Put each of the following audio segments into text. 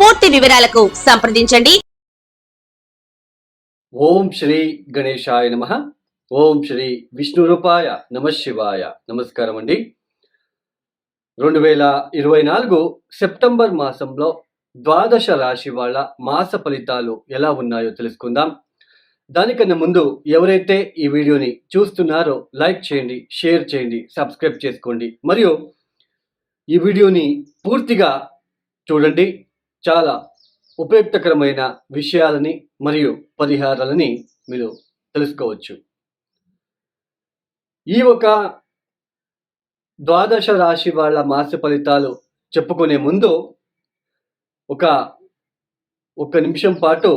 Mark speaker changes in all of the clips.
Speaker 1: పూర్తి వివరాలకు సంప్రదించండి.
Speaker 2: ఓం శ్రీ గణేశాయ నమ. ఓం శ్రీ విష్ణు రూపాయ నమ శివాయ. నమస్కారం అండి. రెండు వేల ఇరవై నాలుగు సెప్టెంబర్ మాసంలో ద్వాదశ రాశి వాళ్ళ మాస ఫలితాలు ఎలా ఉన్నాయో తెలుసుకుందాం. దానికన్నా ముందు ఎవరైతే ఈ వీడియోని చూస్తున్నారో లైక్ చేయండి షేర్ చేయండి సబ్స్క్రైబ్ చేసుకోండి. మరియు ఈ వీడియోని పూర్తిగా చూడండి. చాలా ఉపయుక్తకరమైన విషయాలని మరియు పరిహారాలని మీరు తెలుసుకోవచ్చు. ఈ ఒక ద్వాదశ రాశి వాళ్ళ మాస ఫలితాలు చెప్పుకునే ముందు ఒక ఒక నిమిషం పాటు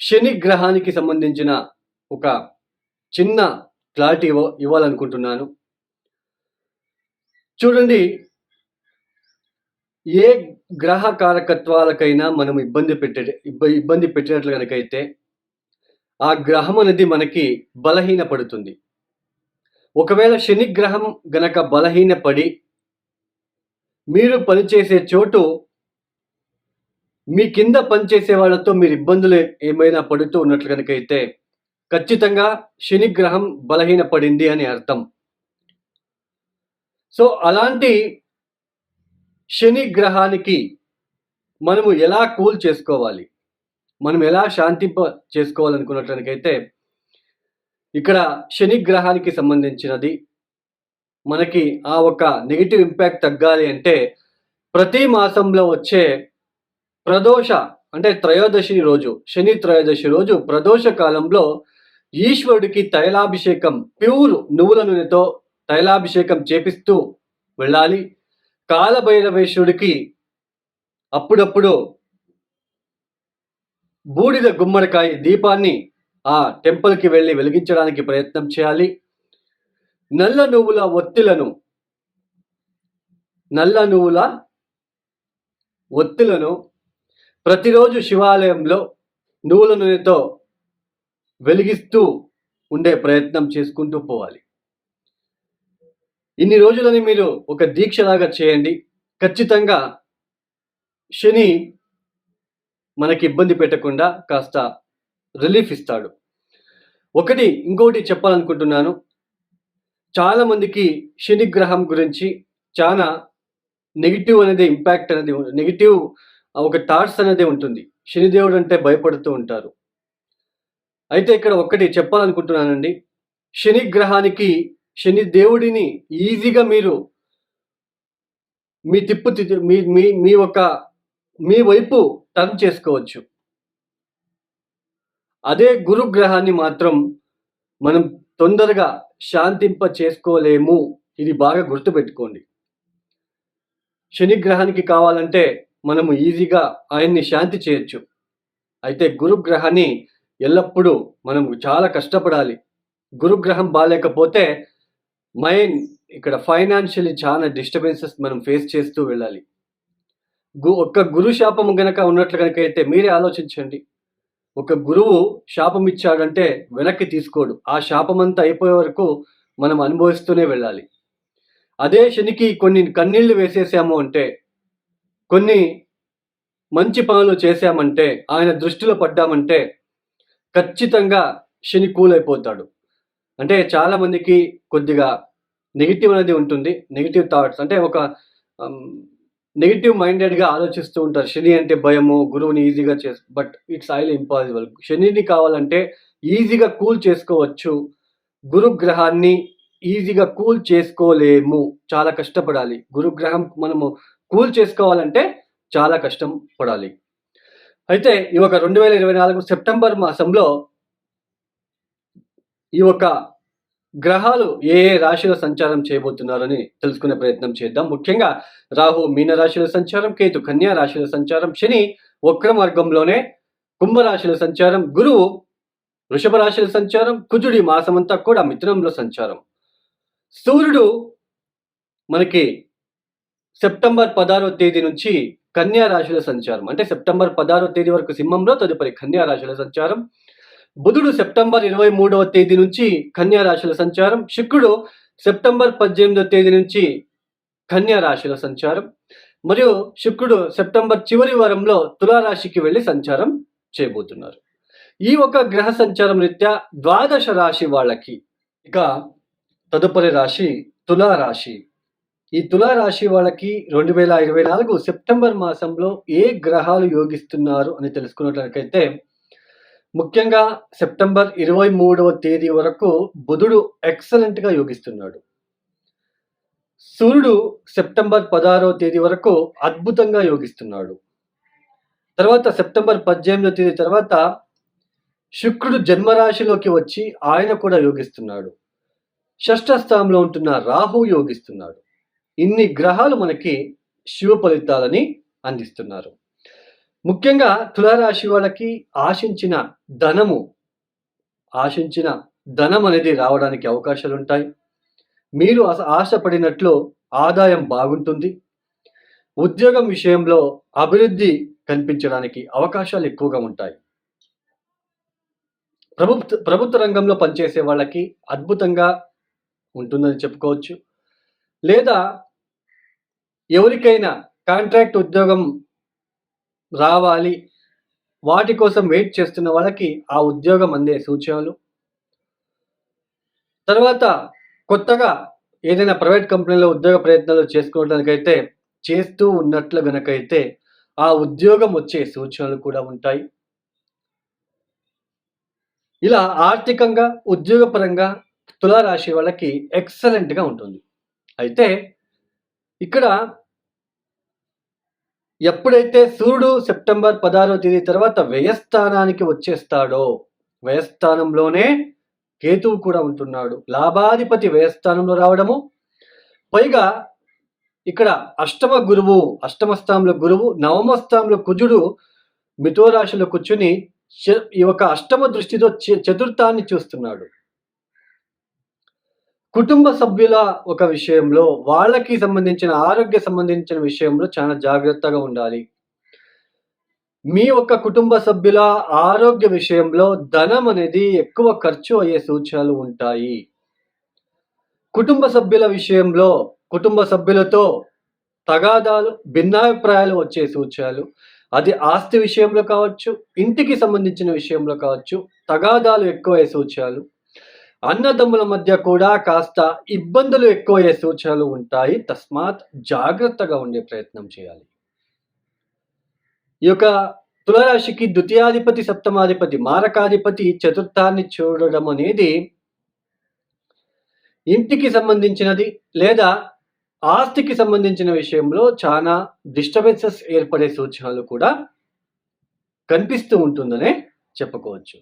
Speaker 2: శని గ్రహానికి సంబంధించిన ఒక చిన్న క్లారిటీ ఇవ్వ ఇవ్వాలనుకుంటున్నాను. చూడండి ఏ గ్రహ కారకత్వాలకైనా మనం ఇబ్బంది పెట్టే ఇబ్బంది పెట్టినట్లు కనుకైతే ఆ గ్రహం అనేది మనకి బలహీనపడుతుంది. ఒకవేళ శని గ్రహం గనక బలహీనపడి మీరు పనిచేసే చోటు మీ కింద పనిచేసే వాళ్ళతో మీరు ఇబ్బందులు ఏమైనా పడుతూ ఉన్నట్లు కనుకైతే ఖచ్చితంగా శని గ్రహం బలహీనపడింది అని అర్థం. సో అలాంటి శని గ్రహానికి మనము ఎలా కూల్ చేసుకోవాలి? మనం ఎలా శాంతింప చేసుకోవాలనుకున్నట్లయితే ఇక్కడ శని గ్రహానికి సంబంధించినది. మనకి ఆ ఒక నెగిటివ్ ఇంపాక్ట్ తగ్గాలి అంటే ప్రతి మాసంలో వచ్చే ప్రదోష అంటే త్రయోదశి రోజు శని త్రయోదశి రోజు ప్రదోష కాలంలో ఈశ్వరుడికి తైలాభిషేకం ప్యూర్ నువ్వుల నూనెతో తైలాభిషేకం చేపిస్తూ వెళ్ళాలి. కాలభైరవేశ్వరుడికి అప్పుడప్పుడు బూడిద గుమ్మడికాయ దీపాన్ని ఆ టెంపుల్కి వెళ్ళి వెలిగించడానికి ప్రయత్నం చేయాలి. నల్ల నువ్వుల ఒత్తిలను నల్ల నువ్వుల ఒత్తులను ప్రతిరోజు శివాలయంలో నువ్వుల నూనెతో వెలిగిస్తూ ఉండే ప్రయత్నం చేసుకుంటూ పోవాలి. ఇన్ని రోజులని మీరు ఒక దీక్షలాగా చేయండి. ఖచ్చితంగా శని మనకి ఇబ్బంది పెట్టకుండా కాస్త రిలీఫ్ ఇస్తాడు. ఒకటి ఇంకోటి చెప్పాలనుకుంటున్నాను. చాలామందికి శనిగ్రహం శని గ్రహం గురించి చాలా నెగిటివ్ అనేది ఇంపాక్ట్ అనేది నెగిటివ్ ఒక థాట్స్ అనేది ఉంటుంది. శనిదేవుడు అంటే భయపడుతూ ఉంటారు. అయితే ఇక్కడ ఒక్కటి చెప్పాలనుకుంటున్నానండి. శని గ్రహానికి శని దేవుడిని ఈజీగా మీరు మీ తిప్పు మీ మీ మీ ఒక మీ వైపు టర్న్ చేసుకోవచ్చు. అదే గురు గ్రహాన్ని మాత్రం మనం తొందరగా శాంతింప చేసుకోలేము. ఇది బాగా గుర్తుపెట్టుకోండి. శనిగ్రహానికి కావాలంటే మనము ఈజీగా ఆయన్ని శాంతి చేయొచ్చు. అయితే గురుగ్రహాన్ని ఎల్లప్పుడూ మనం చాలా కష్టపడాలి. గురుగ్రహం బాగాలేకపోతే మైండ్ ఇక్కడ ఫైనాన్షియల్లీ చాలా డిస్టర్బెన్సెస్ మనం ఫేస్ చేస్తూ వెళ్ళాలి. గు ఒక్క గురు శాపం గనక ఉన్నట్లు కనుక అయితే మీరే ఆలోచించండి. ఒక గురువు శాపం ఇచ్చాడంటే వెనక్కి తీసుకోడు. ఆ శాపం అంతా అయిపోయే వరకు మనం అనుభవిస్తూనే వెళ్ళాలి. అదే శనికి కొన్ని కన్నీళ్ళు వేసేసాము అంటే కొన్ని మంచి పనులు చేశామంటే ఆయన దృష్టిలో పడ్డామంటే ఖచ్చితంగా శని కూల్ అయిపోతాడు అంటే చాలామందికి కొద్దిగా నెగిటివ్ అనేది ఉంటుంది. నెగిటివ్ థాట్స్ అంటే ఒక um, నెగిటివ్ మైండెడ్గా ఆలోచిస్తూ ఉంటారు. శని అంటే భయము గురువుని ఈజీగా చేసు బట్ ఇట్స్ ఐల్ ఇంపాసిబుల్ శనిని కావాలంటే ఈజీగా కూల్ చేసుకోవచ్చు. గురుగ్రహాన్ని ఈజీగా కూల్ చేసుకోలేము. చాలా కష్టపడాలి. గురుగ్రహం మనము కూల్ చేసుకోవాలంటే చాలా కష్టం పడాలి అయితే ఈ ఒక రెండు వేల ఇరవై నాలుగు సెప్టెంబర్ మాసంలో ఈ ఒక గ్రహాలు ఏ ఏ రాశిలో సంచారం చేయబోతున్నారని తెలుసుకునే ప్రయత్నం చేద్దాం. ముఖ్యంగా రాహు మీన రాశిలో సంచారం కేతు కన్యా రాశిలో సంచారం శని వక్ర మార్గంలోనే కుంభరాశిలో సంచారం గురువు వృషభ రాశిలో సంచారం కుజుడి మాసమంతా కూడా మిథునంలో సంచారం. సూర్యుడు మనకి సెప్టెంబర్ పదహారో తేదీ నుంచి కన్యా రాశిలో సంచారం. అంటే సెప్టెంబర్ పదహారో తేదీ వరకు సింహంలో తదుపరి కన్యా రాశిలో సంచారం. బుధుడు సెప్టెంబర్ ఇరవై మూడవ తేదీ నుంచి కన్యా రాశుల సంచారం. శుక్రుడు సెప్టెంబర్ పద్దెనిమిదవ తేదీ నుంచి కన్యా రాశుల సంచారం. మరియు శుక్రుడు సెప్టెంబర్ చివరి వారంలో తులారాశికి వెళ్ళి సంచారం చేయబోతున్నారు. ఈ ఒక గ్రహ సంచారం రీత్యా ద్వాదశ రాశి వాళ్ళకి ఇక తదుపరి రాశి తులారాశి. ఈ తులారాశి వాళ్ళకి రెండు వేల ఇరవై నాలుగు సెప్టెంబర్ మాసంలో ఏ గ్రహాలు యోగిస్తున్నారు అని తెలుసుకున్నట్లయితే ముఖ్యంగా సెప్టెంబర్ ఇరవై మూడవ తేదీ వరకు బుధుడు ఎక్సలెంట్గా యోగిస్తున్నాడు. సూర్యుడు సెప్టెంబర్ పదహారవ తేదీ వరకు అద్భుతంగా యోగిస్తున్నాడు. తర్వాత సెప్టెంబర్ పద్దెనిమిదవ తేదీ తర్వాత శుక్రుడు జన్మరాశిలోకి వచ్చి ఆయన కూడా యోగిస్తున్నాడు. షష్ఠ స్థానంలో ఉంటున్న రాహు యోగిస్తున్నాడు. ఇన్ని గ్రహాలు మనకి శివ ఫలితాలని అందిస్తున్నారు. ముఖ్యంగా తులారాశి వాళ్ళకి ఆశించిన ధనము ఆశించిన ధనం అనేది రావడానికి అవకాశాలు ఉంటాయి మీరు ఆశ- ఆశపడినట్లు ఆదాయం బాగుంటుంది. ఉద్యోగం విషయంలో అభివృద్ధి కనిపించడానికి అవకాశాలు ఎక్కువగా ఉంటాయి. ప్రభుత్వ ప్రభుత్వ రంగంలో పనిచేసే వాళ్ళకి అద్భుతంగా ఉంటుందని చెప్పుకోవచ్చు. లేదా ఎవరికైనా కాంట్రాక్ట్ ఉద్యోగం రావాలి. వాటి కోసం వెయిట్ చేస్తున్న వాళ్ళకి ఆ ఉద్యోగం అందే సూచనలు. తర్వాత కొత్తగా ఏదైనా ప్రైవేట్ కంపెనీలో ఉద్యోగ ప్రయత్నాలు చేసుకోవడానికైతే చేస్తూ ఉన్నట్లు గనకైతే ఆ ఉద్యోగం వచ్చే సూచనలు కూడా ఉంటాయి. ఇలా ఆర్థికంగా ఉద్యోగపరంగా తులారాశి వాళ్ళకి ఎక్సలెంట్గా ఉంటుంది. అయితే ఇక్కడ ఎప్పుడైతే సూర్యుడు సెప్టెంబర్ పదహారవ తేదీ తర్వాత వ్యయస్థానానికి వచ్చేస్తాడో వ్యయస్థానంలోనే కేతువు కూడా ఉంటున్నాడు. లాభాధిపతి వ్యయస్థానంలో రావడము పైగా ఇక్కడ అష్టమ గురువు అష్టమ స్థానంలో గురువు నవమ స్థానంలో కుజుడు మిథోరాశిలో కూర్చుని ఈ యొక్క అష్టమ దృష్టితో చ- చతుర్థాన్ని చూస్తున్నాడు. కుటుంబ సభ్యుల ఒక విషయంలో వాళ్ళకి సంబంధించిన ఆరోగ్య సంబంధించిన విషయంలో చాలా జాగ్రత్తగా ఉండాలి. మీ యొక్క కుటుంబ సభ్యుల ఆరోగ్య విషయంలో ధనం అనేది ఎక్కువ ఖర్చు అయ్యే సూచనలు ఉంటాయి. కుటుంబ సభ్యుల విషయంలో కుటుంబ సభ్యులతో తగాదాలు భిన్నాభిప్రాయాలు వచ్చే సూచనలు అది ఆస్తి విషయంలో కావచ్చు ఇంటికి సంబంధించిన విషయంలో కావచ్చు తగాదాలు ఎక్కువయ్యే సూచనలు అన్నదమ్ముల మధ్య కూడా కాస్త ఇబ్బందులు ఎక్కువయ్యే సూచనలు ఉంటాయి. తస్మాత్ జాగ్రత్తగా ఉండే ప్రయత్నం చేయాలి. ఈ యొక్క తులరాశికి ద్వితీయాధిపతి సప్తమాధిపతి మారకాధిపతి చతుర్థాన్ని చూడడం అనేది ఇంటికి సంబంధించినది లేదా ఆస్తికి సంబంధించిన విషయంలో చాలా డిస్టర్బెన్సెస్ ఏర్పడే సూచనలు కూడా కనిపిస్తూ ఉంటుందనే చెప్పుకోవచ్చు.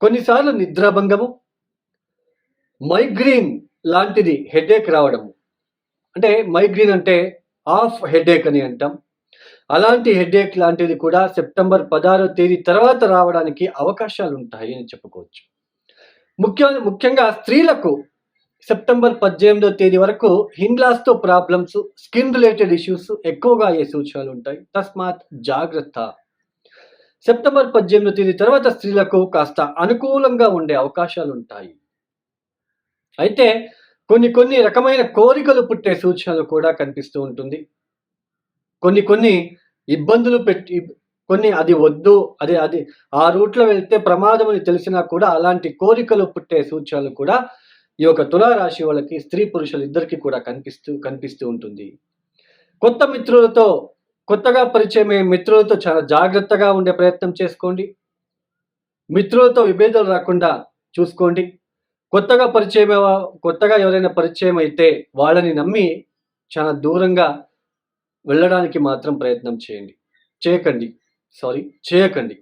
Speaker 2: కొన్నిసార్లు నిద్రాభంగము మైగ్రీన్ లాంటిది హెడేక్ రావడము. అంటే మైగ్రీన్ అంటే ఆఫ్ హెడేక్ అని అంటాం. అలాంటి హెడేక్ లాంటిది కూడా సెప్టెంబర్ పదహారో తేదీ తర్వాత రావడానికి అవకాశాలు ఉంటాయి అని చెప్పుకోవచ్చు. ముఖ్య ముఖ్యంగా స్త్రీలకు సెప్టెంబర్ పద్దెనిమిదో తేదీ వరకు హింగ్లాస్తో ప్రాబ్లమ్స్ స్కిన్ రిలేటెడ్ ఇష్యూస్ ఎక్కువగా అయ్యే సూచనలు ఉంటాయి తస్మాత్ జాగ్రత్త. సెప్టెంబర్ పద్దెనిమిదో తేదీ తర్వాత స్త్రీలకు కాస్త అనుకూలంగా ఉండే అవకాశాలు ఉంటాయి అయితే కొన్ని కొన్ని రకమైన కోరికలు పుట్టే సూచనలు కూడా కనిపిస్తూ ఉంటుంది. కొన్ని కొన్ని ఇబ్బందులు పెట్టి కొన్ని అది వద్దు అది అది ఆ రూట్లో వెళ్తే ప్రమాదం అని తెలిసినా కూడా అలాంటి కోరికలు పుట్టే సూచనలు కూడా ఈ యొక్క తులారాశి వాళ్ళకి స్త్రీ పురుషులు ఇద్దరికి కూడా కనిపిస్తూ కనిపిస్తూ ఉంటుంది. కొత్త మిత్రులతో కొత్తగా పరిచయమే మిత్రులతో చాలా జాగ్రత్తగా ఉండే ప్రయత్నం చేసుకోండి. మిత్రులతో విభేదాలు రాకుండా చూసుకోండి. కొత్తగా పరిచయం కొత్తగా ఎవరైనా పరిచయం అయితే వాళ్ళని నమ్మి చాలా దూరంగా వెళ్ళడానికి మాత్రం ప్రయత్నం చేయండి. చేయకండి. సారీ చేయకండి.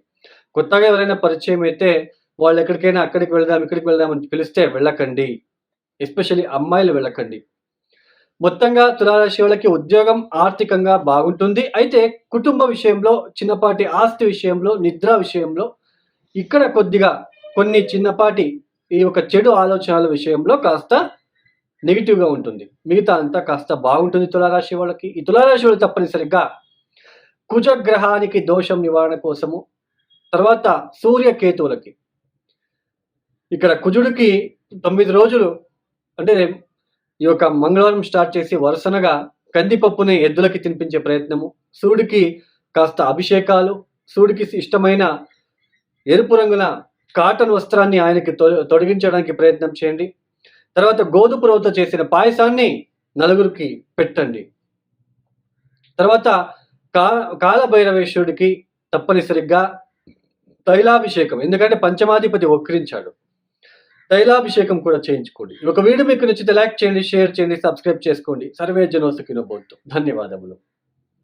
Speaker 2: కొత్తగా ఎవరైనా పరిచయం అయితే వాళ్ళు ఎక్కడికైనా అక్కడికి వెళ్దాం ఇక్కడికి వెళ్దాం అని పిలిస్తే వెళ్ళకండి. ఎస్పెషల్లీ అమ్మాయిలు వెళ్ళకండి. మొత్తంగా తులారాశి వాళ్ళకి ఉద్యోగం ఆర్థికంగా బాగుంటుంది. అయితే కుటుంబ విషయంలో చిన్నపాటి ఆస్తి విషయంలో నిద్ర విషయంలో ఇక్కడ కొద్దిగా కొన్ని చిన్నపాటి ఈ యొక్క చెడు ఆలోచనల విషయంలో కాస్త నెగిటివ్గా ఉంటుంది. మిగతా అంతా కాస్త బాగుంటుంది తులారాశి వాళ్ళకి. ఈ తులారాశి వాళ్ళు తప్పనిసరిగా కుజగ్రహానికి దోషం నివారణ కోసము తర్వాత సూర్యకేతువులకి. ఇక్కడ కుజుడికి తొమ్మిది రోజులు అంటే ఈ యొక్క మంగళవారం స్టార్ట్ చేసి వరుసనగా కందిపప్పుని ఎద్దులకి తినిపించే ప్రయత్నము సూర్యుడికి కాస్త అభిషేకాలు సూర్యుడికి ఇష్టమైన ఎరుపు రంగుల కాటన్ వస్త్రాన్ని ఆయనకి తొ- ప్రయత్నం చేయండి. తర్వాత గోధుమ రవ్వతో చేసిన పాయసాన్ని నలుగురికి పెట్టండి. తర్వాత కా కాలభైరవేశ్వరుడికి తప్పనిసరిగా తైలాభిషేకం ఎందుకంటే పంచమాధిపతి వక్రించాడు. తైలాభిషేకం కూడా చేయించుకోండి. ఒక వీడియో మీకు నచ్చితే లైక్ చేయండి షేర్ చేయండి సబ్స్క్రైబ్ చేసుకోండి. సర్వే జనోసుకినబోద్దు ధన్యవాదములు.